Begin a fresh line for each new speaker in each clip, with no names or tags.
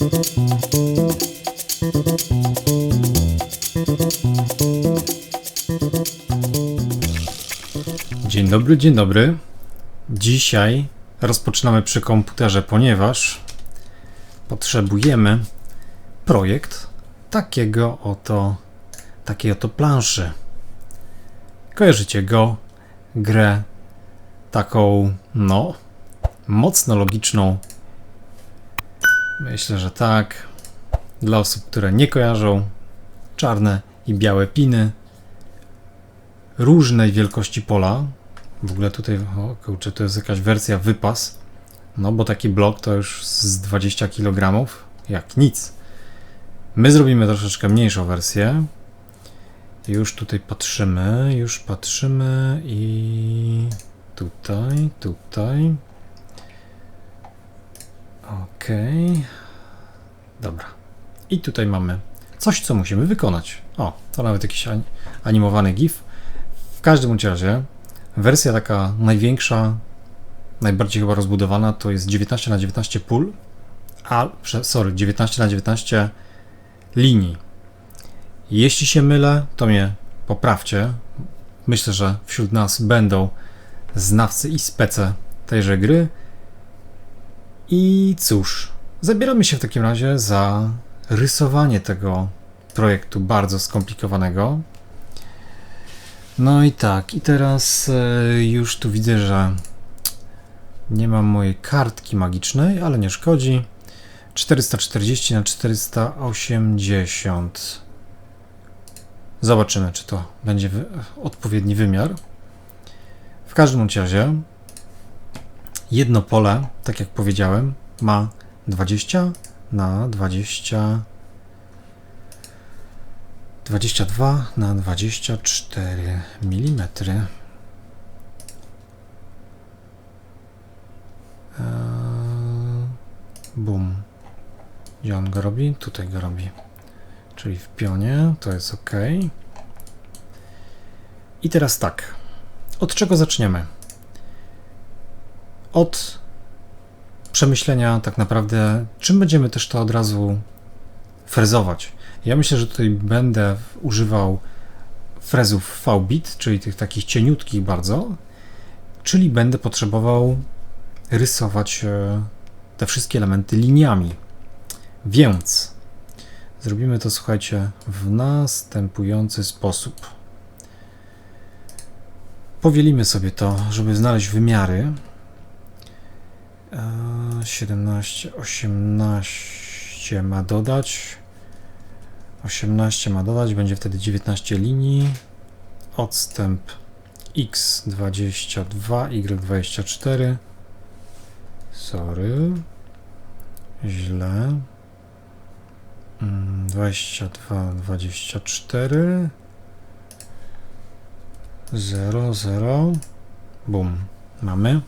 Dzień dobry, dzień dobry. Dzisiaj rozpoczynamy przy komputerze, ponieważ potrzebujemy projekt takiego oto, takiej oto planszy. Kojarzycie go, grę taką, no, mocno logiczną. Myślę, że tak. Dla osób, które nie kojarzą, czarne i białe piny, różnej wielkości pola. W ogóle tutaj, o kurczę, to jest jakaś wersja wypas. No bo taki blok to już z 20 kg, jak nic. My zrobimy troszeczkę mniejszą wersję. Już tutaj patrzymy, już patrzymy i tutaj, tutaj. Ok. Dobra. I tutaj mamy coś, co musimy wykonać. O, to nawet jakiś ani- animowany GIF. W każdym razie wersja taka największa, najbardziej chyba rozbudowana to jest 19 na 19 pól, a, sorry, 19 na 19 linii. Jeśli się mylę, to mnie poprawcie. Myślę, że wśród nas będą znawcy i spece tejże gry. I cóż, zabieramy się w takim razie za rysowanie tego projektu bardzo skomplikowanego. No i tak, i teraz e, już tu widzę, że nie mam mojej kartki magicznej, ale nie szkodzi. 440 na 480. Zobaczymy, czy to będzie odpowiedni wymiar. W każdym razie jedno pole, tak jak powiedziałem, ma 20 na 20 22 na 24 mm. Eee, Bum. Gdzie on go robi? Tutaj go robi. Czyli w pionie, to jest ok. I teraz tak. Od czego zaczniemy? Od przemyślenia tak naprawdę, czym będziemy też to od razu frezować. Ja myślę, że tutaj będę używał frezów V-bit, czyli tych takich cieniutkich bardzo, czyli będę potrzebował rysować e, te wszystkie elementy liniami. Więc zrobimy to, słuchajcie, w następujący sposób. Powielimy sobie to, żeby znaleźć wymiary. E, 17, 18 ma dodać. 18 ma dodać, będzie wtedy 19 linii. Odstęp x22, y24. Sorry. Źle. Mm, 22, 24. 0, 0. Bum. Mamy.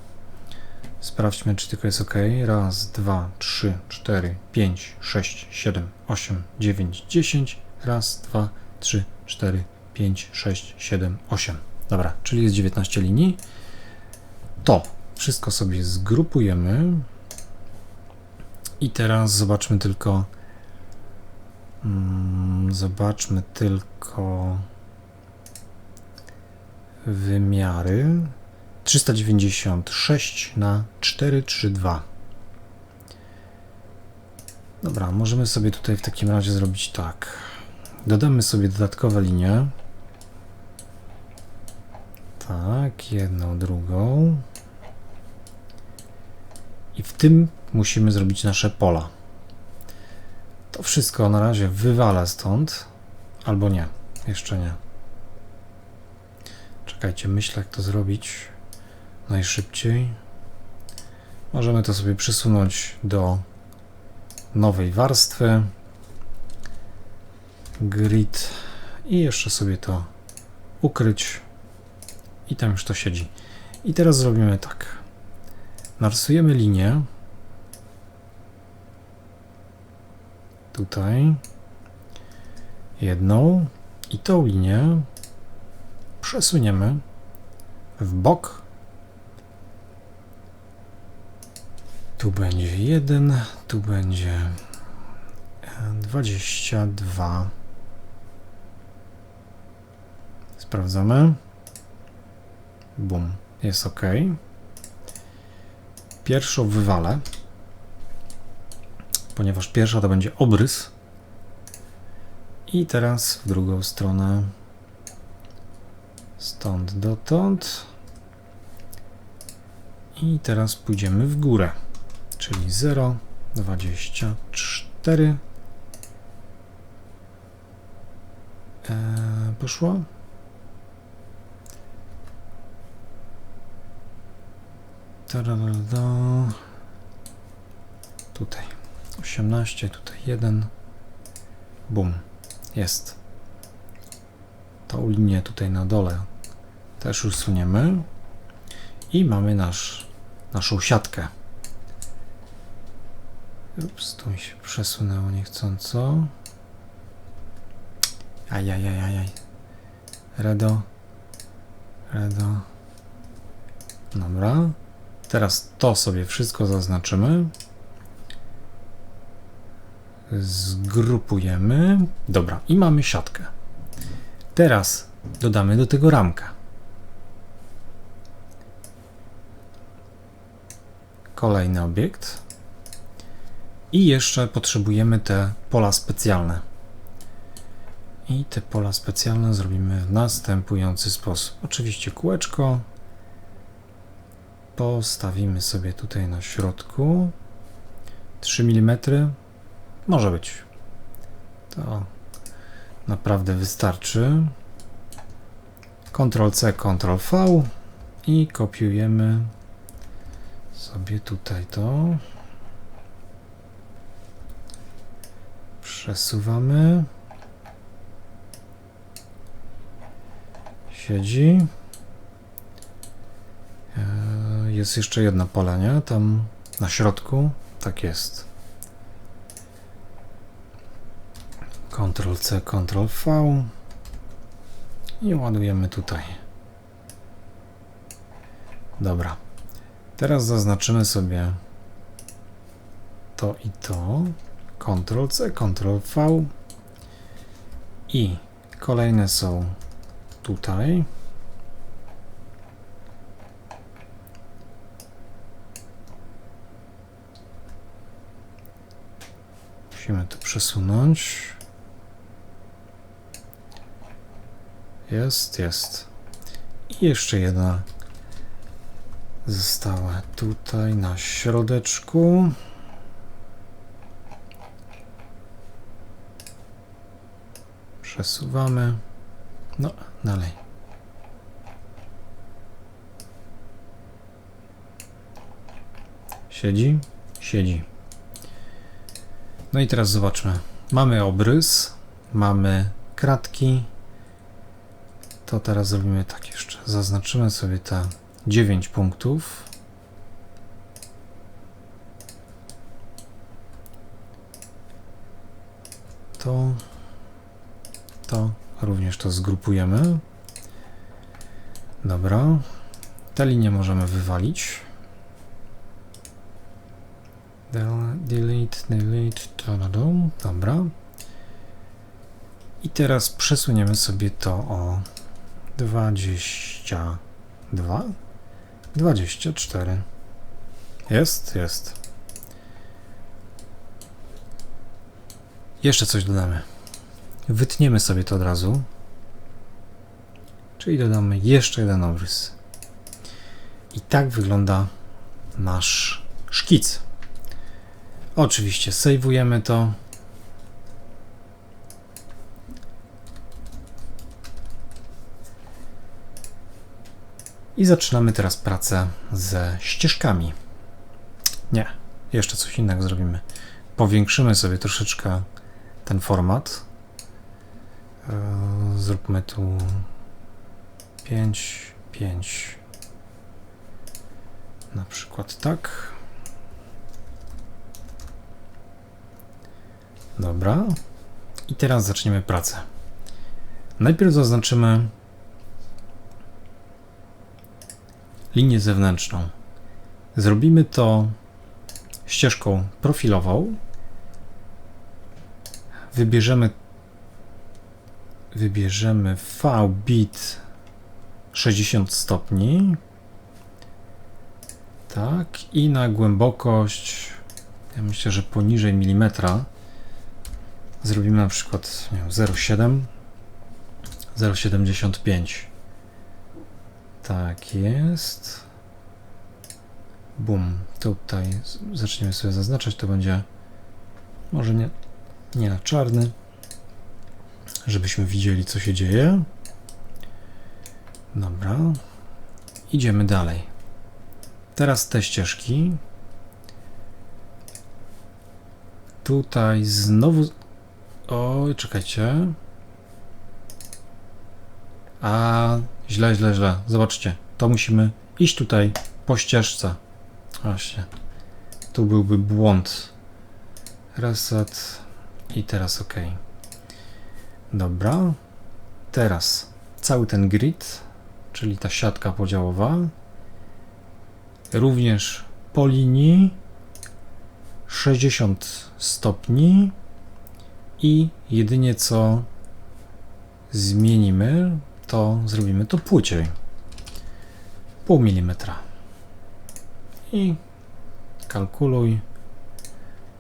Sprawdźmy, czy tylko jest ok. Raz, dwa, trzy, cztery, pięć, sześć, siedem, osiem, dziewięć, dziesięć. Raz, dwa, trzy, cztery, pięć, sześć, siedem, osiem. Dobra, czyli jest 19 linii. To wszystko sobie zgrupujemy. I teraz zobaczmy tylko. Mm, zobaczmy tylko wymiary. 396 na 432. Dobra, możemy sobie tutaj w takim razie zrobić tak. Dodamy sobie dodatkowe linie. Tak, jedną, drugą. I w tym musimy zrobić nasze pola. To wszystko na razie wywalę stąd. Albo nie, jeszcze nie. Czekajcie, myślę jak to zrobić najszybciej. Możemy to sobie przesunąć do nowej warstwy. Grid i jeszcze sobie to ukryć i tam już to siedzi. I teraz zrobimy tak. Narysujemy linię. Tutaj. Jedną. I tą linię przesuniemy w bok. Tu będzie jeden, tu będzie 22. Sprawdzamy. Bum. Jest ok. Pierwszą wywalę, ponieważ pierwsza to będzie obrys. I teraz w drugą stronę. Stąd dotąd. I teraz pójdziemy w górę, czyli 0, 24. Eee, poszło? Tararada. Tutaj 18, tutaj 1. Bum. Jest. Tą linię tutaj na dole też usuniemy. I mamy nasz, naszą siatkę. Ups, tu mi się przesunęło niechcąco. Ajajajajaj. Redo. Redo. Dobra. Teraz to sobie wszystko zaznaczymy. Zgrupujemy. Dobra, i mamy siatkę. Teraz dodamy do tego ramkę. Kolejny obiekt. I jeszcze potrzebujemy te pola specjalne. I te pola specjalne zrobimy w następujący sposób. Oczywiście kółeczko. Postawimy sobie tutaj na środku. 3 mm. Może być. To naprawdę wystarczy. Ctrl C, Ctrl V i kopiujemy sobie tutaj to. Przesuwamy. Siedzi. E, jest jeszcze jedno pole, nie? Tam na środku. Tak jest. Ctrl C, Ctrl V. I ładujemy tutaj. Dobra. Teraz zaznaczymy sobie to i to. Ctrl C, Ctrl V. I kolejne są tutaj. Musimy to przesunąć. Jest, jest. I jeszcze jedna została tutaj na środeczku. Przesuwamy. No, dalej. Siedzi? Siedzi. No i teraz zobaczmy. Mamy obrys, mamy kratki. To teraz zrobimy tak jeszcze. Zaznaczymy sobie te 9 punktów. To, to również to zgrupujemy. Dobra. Te linie możemy wywalić. Delete, delete, dobra. I teraz przesuniemy sobie to o 22, 24. Jest, jest. Jeszcze coś dodamy. Wytniemy sobie to od razu. Czyli dodamy jeszcze jeden obrys. I tak wygląda nasz szkic. Oczywiście sejwujemy to. I zaczynamy teraz pracę ze ścieżkami. Nie, jeszcze coś innego zrobimy. Powiększymy sobie troszeczkę ten format. E, zróbmy tu 5, 5. Na przykład tak. Dobra. I teraz zaczniemy pracę. Najpierw zaznaczymy linię zewnętrzną. Zrobimy to ścieżką profilową. wybierzemy wybierzemy V-bit 60 stopni. Tak, i na głębokość, ja myślę, że poniżej milimetra zrobimy na przykład nie wiem, 0,7, 0,75. Tak jest. Bum. Tutaj zaczniemy sobie zaznaczać, to będzie może nie, nie na czarny, żebyśmy widzieli, co się dzieje. Dobra. Idziemy dalej. Teraz te ścieżki. Tutaj znowu. Oj, czekajcie. A, źle, źle, źle. Zobaczcie. To musimy iść tutaj po ścieżce. Właśnie. Tu byłby błąd. Reset. I teraz OK. Dobra. Teraz cały ten grid, czyli ta siatka podziałowa, również po linii 60 stopni i jedynie co zmienimy, to zrobimy to płyciej. Pół milimetra. I kalkuluj.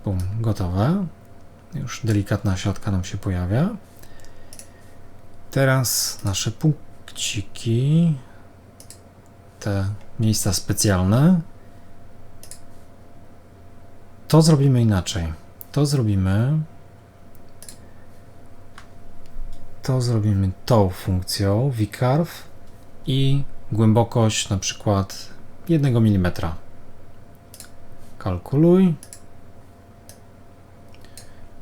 Bum, gotowe. Już delikatna siatka nam się pojawia. Teraz nasze punkciki, te miejsca specjalne. To zrobimy inaczej. To zrobimy. To zrobimy tą funkcją vcarve i głębokość na przykład 1 mm. Kalkuluj.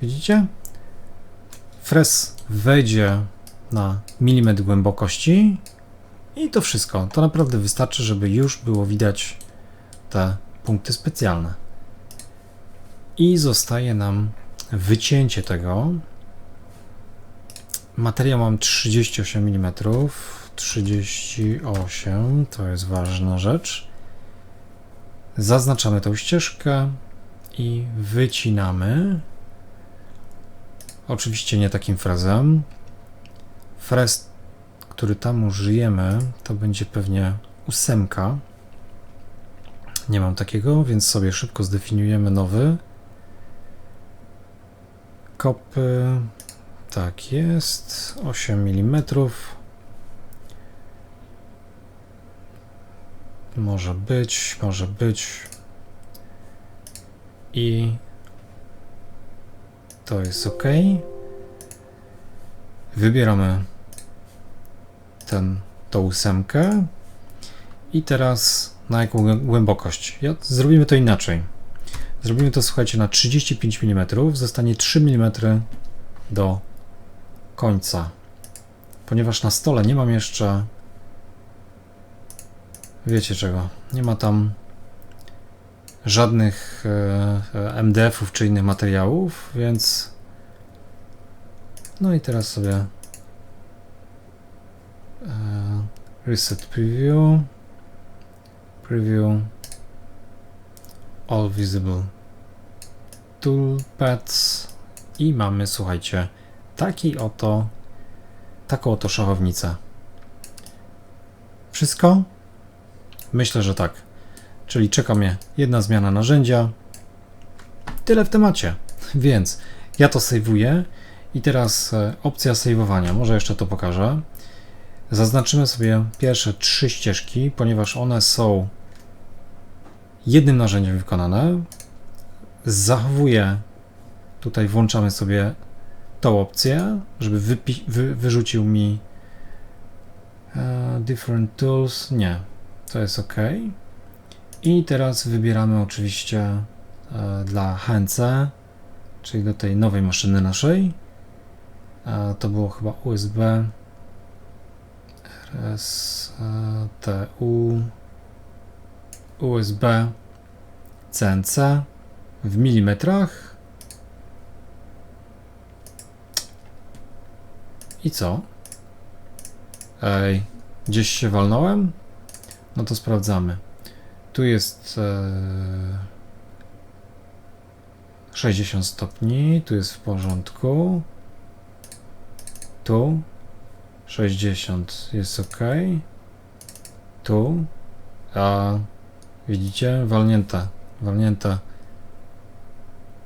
Widzicie? Fres wejdzie na milimetr głębokości i to wszystko. To naprawdę wystarczy, żeby już było widać te punkty specjalne. I zostaje nam wycięcie tego. Materiał mam 38 mm. 38 to jest ważna rzecz. Zaznaczamy tą ścieżkę i wycinamy. Oczywiście nie takim frezem. Frez, który tam użyjemy, to będzie pewnie ósemka. Nie mam takiego, więc sobie szybko zdefiniujemy nowy. Kopy. Tak jest. 8 mm. Może być, może być. I to jest ok. Wybieramy ten, tą ósemkę i teraz na jaką głę- głębokość. Ja, zrobimy to inaczej. Zrobimy to, słuchajcie, na 35 mm. Zostanie 3 mm do końca. Ponieważ na stole nie mam jeszcze. Wiecie czego? Nie ma tam żadnych e, e, MDF-ów czy innych materiałów, więc. No i teraz sobie. E, reset preview. Preview. All visible toolpaths. I mamy, słuchajcie, taki oto, taką oto szachownicę. Wszystko? Myślę, że tak. Czyli czeka mnie jedna zmiana narzędzia. Tyle w temacie. Więc ja to sejwuję i teraz e, opcja sejwowania. Może jeszcze to pokażę. Zaznaczymy sobie pierwsze trzy ścieżki, ponieważ one są jednym narzędziem wykonane. Zachowuję, tutaj włączamy sobie tą opcję, żeby wy- wyrzucił mi e, different tools. Nie, to jest ok. I teraz wybieramy oczywiście e, dla HNC, czyli do tej nowej maszyny naszej. E, to było chyba USB RS e, TU USB CNC w milimetrach. I co? Ej, gdzieś się walnąłem? No to sprawdzamy. Tu jest e, 60 stopni, tu jest w porządku. Tu 60 jest ok. Tu, a widzicie, walnięta, walnięta.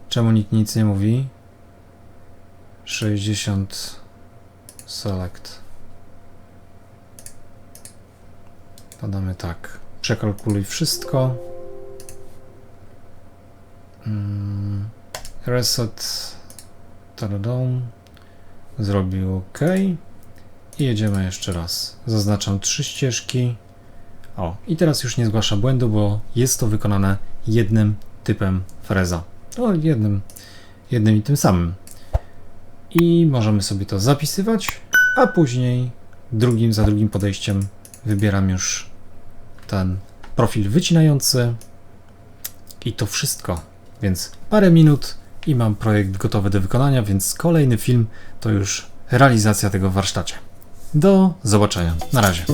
Czemu nikt nic nie mówi? 60 select. Podamy tak. Przekalkuluj wszystko. Mm, reset. Tadadam. Zrobił OK. I jedziemy jeszcze raz. Zaznaczam trzy ścieżki. O, i teraz już nie zgłasza błędu, bo jest to wykonane jednym typem freza. O, jednym, jednym i tym samym. I możemy sobie to zapisywać, a później drugim za drugim podejściem wybieram już ten profil wycinający i to wszystko. Więc parę minut i mam projekt gotowy do wykonania, więc kolejny film to już realizacja tego w warsztacie. Do zobaczenia. Na razie.